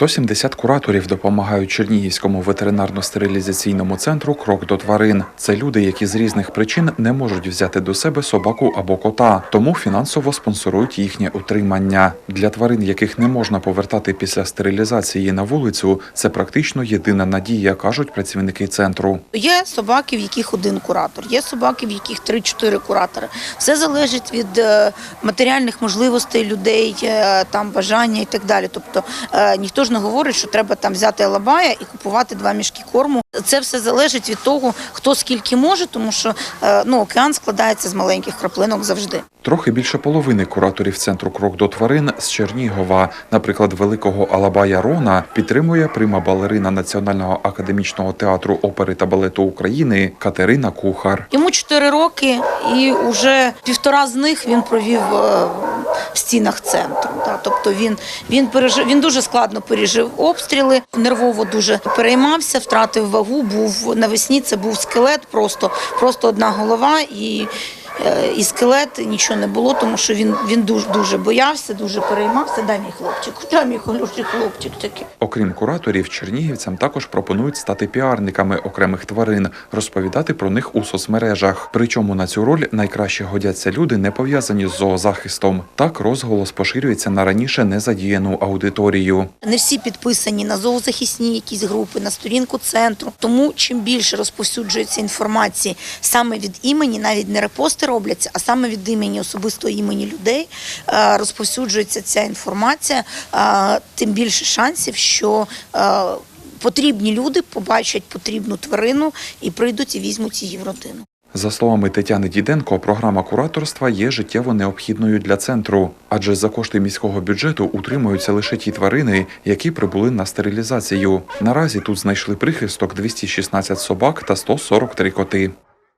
170 кураторів допомагають Чернігівському ветеринарно-стерилізаційному центру Крок до тварин. Це люди, які з різних причин не можуть взяти до себе собаку або кота, тому фінансово спонсорують їхнє утримання. Для тварин, яких не можна повертати після стерилізації на вулицю, це практично єдина надія, кажуть працівники центру. Є собаки, в яких один куратор, є собаки, в яких 3-4 куратори. Все залежить від е, матеріальних можливостей людей, е, там бажання і так далі. Тобто е, ніхто ж не говорить, що треба там взяти алабая і купувати два мішки корму. Це все залежить від того, хто скільки може, тому що е, ну, океан складається з маленьких краплинок завжди. Трохи більше половини кураторів центру Крок до тварин з Чернігова, наприклад, великого Алабая Рона, підтримує прима балерина Національного академічного театру опери та балету України Катерина Кухар. Йому 4 роки, і вже півтора з них він провів е, в стінах центру. Та, тобто він, він, пережив, він дуже складно пережив обстріли, нервово дуже переймався, втратив вагу, був навесні, це був скелет, просто, просто одна голова і. Е, І скелет нічого не було, тому що він, він дуже дуже боявся, дуже переймався. Дай мій хлопчик, дай мій хороший хлопчик такий. Окрім кураторів, чернігівцям також пропонують стати піарниками окремих тварин, розповідати про них у соцмережах. Причому на цю роль найкраще годяться люди, не пов'язані з зоозахистом. Так розголос поширюється на раніше незадіяну аудиторію. Не всі підписані на зоозахисні якісь групи, на сторінку центру. Тому чим більше розповсюджується інформації саме від імені, навіть не репости робляться, а саме від імені особистого імені людей е, розповсюджується ця інформація, е, тим більше шансів, що е, потрібні люди побачать потрібну тварину і прийдуть і візьмуть її в родину. За словами Тетяни Діденко, програма кураторства є життєво необхідною для центру, адже за кошти міського бюджету утримуються лише ті тварини, які прибули на стерилізацію. Наразі тут знайшли прихисток 216 собак та 143 коти.